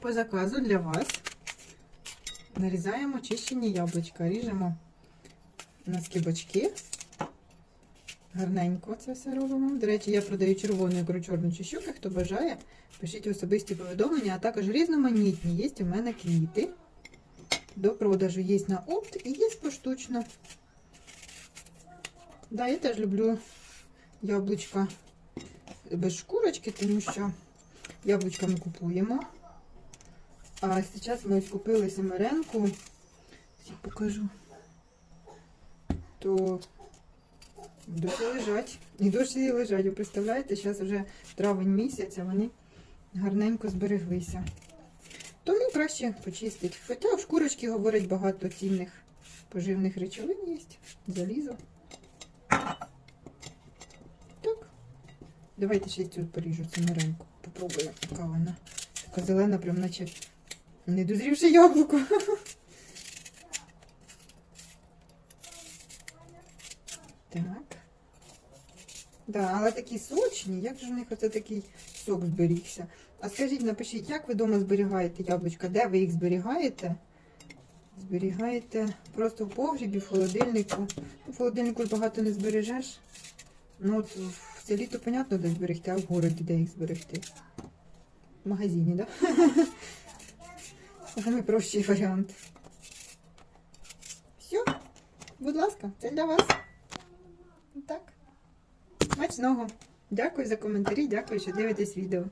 По заказу для вас нарізаємо чищені яблучка, ріжемо на скибочки. Гарненько це все робимо. До речі, я продаю червону ікру чорну чи щуки. Хто бажає, пишіть особисті повідомлення, а також різноманітні. Є у мене квіти. До продажу є на опт і є поштучно. Да, я теж люблю яблучка без шкурочки, тому що яблучка ми купуємо. А зараз ми ось купили семеренку. Всіх покажу. То досі лежать. І досі лежать. Ви представляєте, зараз вже травень місяць, а вони гарненько збереглися. Тому краще почистити. Хоча в шкурочки говорять багато цінних поживних речовин є. Залізо. Так. Давайте ще цю поріжу семеренку. Попробую, яка вона. Така зелена, прям наче не дозрівши яблуко. Так. Да, але такі сочні, як же в них оце такий сок зберігся. А скажіть, напишіть, як ви вдома зберігаєте яблучка? Де ви їх зберігаєте? Зберігаєте просто в погрібі, в холодильнику. Ну, В холодильнику багато не збережеш. Ну, от в селі то понятно, де зберегти, а в городі де їх зберегти. В магазині, так? Да? Самий прощий варіант. Все, будь ласка, це для вас. Так. Смачного. Дякую за коментарі, дякую, що дивитесь відео.